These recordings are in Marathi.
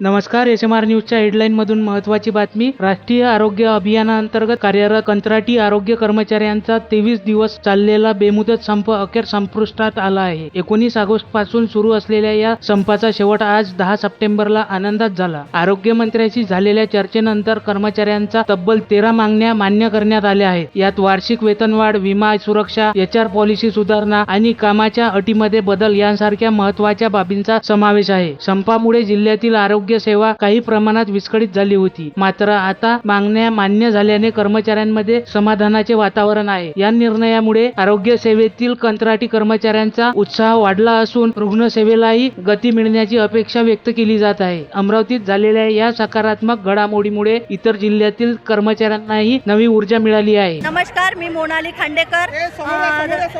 नमस्कार एस एम आर न्यूजच्या हेडलाईनमधून महत्त्वाची बातमी. राष्ट्रीय आरोग्य अभियानाअंतर्गत कार्यरत कंत्राटी आरोग्य कर्मचाऱ्यांचा तेवीस दिवस चाललेला बेमुदत संप अखेर संपुष्टात आला आहे. एकोणीस ऑगस्टपासून सुरू असलेल्या या संपाचा शेवट आज दहा सप्टेंबरला आनंदात झाला. आरोग्यमंत्र्यांशी झालेल्या चर्चेनंतर कर्मचाऱ्यांचा तब्बल तेरा मागण्या मान्य करण्यात आल्या आहेत. यात वार्षिक वेतनवाढ विमा सुरक्षा एच आर पॉलिसी सुधारणा आणि कामाच्या अटीमध्ये बदल यांसारख्या महत्त्वाच्या बाबींचा समावेश आहे. संपामुळे जिल्ह्यातील आरोग्य सेवा काही प्रमाणात विस्कळीत झाली होती. मात्र आता मागण्या मान्य झाल्याने कर्मचाऱ्यांमध्ये समाधानाचे वातावरण आहे. या निर्णयामुळे आरोग्य सेवेतील कंत्राटी कर्मचाऱ्यांचा उत्साह वाढला असून रुग्णसेवेलाही गती मिळण्याची अपेक्षा व्यक्त केली जात आहे. अमरावतीत झालेल्या या सकारात्मक घडामोडीमुळे इतर जिल्ह्यातील कर्मचाऱ्यांनाही नवी ऊर्जा मिळाली आहे. नमस्कार मी मोनाली खांडेकर.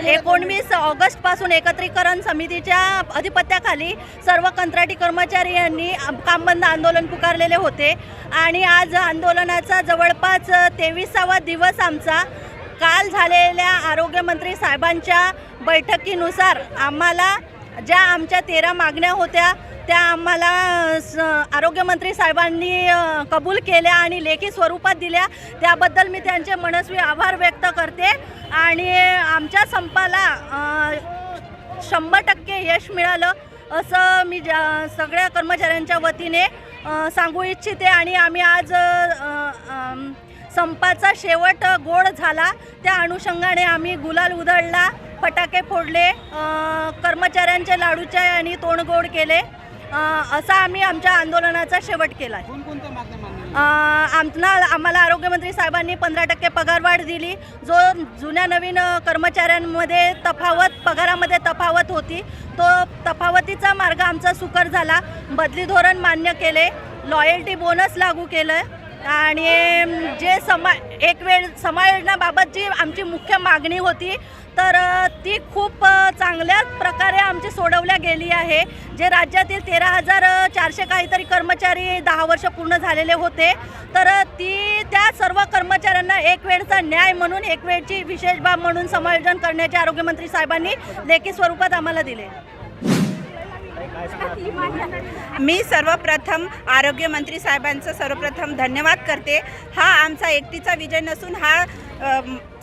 एकोणवीस ऑगस्टपासून एकत्रीकरण समितीच्या अधिपत्याखाली सर्व कंत्राटी कर्मचारी यांनी काम बंद आंदोलन पुकारलेले होते. आणि आज आंदोलनाचा जवळपास तेविसावा दिवस आमचा. काल झालेल्या आरोग्यमंत्री साहेबांच्या बैठकीनुसार आम्हाला ज्या आमच्या तेरा मागण्या होत्या त्या आम्हाला स आरोग्यमंत्री साहेबांनी कबूल केल्या आणि लेखी स्वरूपात दिल्या. त्याबद्दल मी त्यांचे मनस्वी आभार व्यक्त करते. आणि आमच्या संपाला शंभर टक्के यश मिळालं. असं मी ज्या सगळ्या कर्मचाऱ्यांच्या वतीने सांगू इच्छिते आणि आम्ही आज संपाचा शेवट गोड झाला. त्या अनुषंगाने आम्ही गुलाल उधळला फटाके फोडले कर्मचाऱ्यांचे लाडूचे आणि तोंड गोड केले. असा आम्ही आमच्या आंदोलनाचा शेवट केला. कोणकोणत्या मागण्या आमना आम्हाला आरोग्यमंत्री साहेबांनी पंधरा टक्के पगारवाढ दिली. जो जुन्या नवीन कर्मचाऱ्यांमध्ये तफावत पगारामध्ये तफावत होती तो तफावतीचा मार्ग आमचा सुकर झाला. बदली धोरण मान्य केले. लॉयल्टी बोनस लागू केलं आणि जे समा एक वेळ समायोजनाबाबत जी आमची मुख्य मागणी होती तर ती खूप चांगल्या प्रकारे आमची सोडवल्या गेली आहे. जे राज्यातील तेरा हजार चारशे काहीतरी कर्मचारी दहा वर्ष पूर्ण झालेले होते तर ती त्या सर्व कर्मचाऱ्यांना एक वेळचा न्याय म्हणून एक वेळची विशेष बाब म्हणून समायोजन करण्याचे आरोग्यमंत्री साहेबांनी लेखी स्वरूपात आम्हाला दिले. मी सर्वप्रथम आरोग्यमंत्री साहेबांचं सर्वप्रथम धन्यवाद करते. हा आमचा एकटीचा विजय नसून हा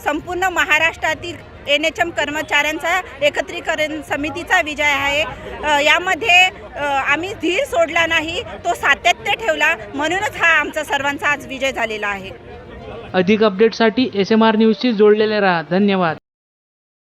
संपूर्ण महाराष्ट्रातील एन एच एम कर्मचाऱ्यांचा एकत्रीकरण समितीचा विजय आहे. यामध्ये आम्ही धीर सोडला नाही तो सातत्य ठेवला. म्हणूनच हा आमचा सर्वांचा आज विजय झालेला आहे. अधिक अपडेटसाठी एस एम आर न्यूजशी जोडलेले राहा. धन्यवाद.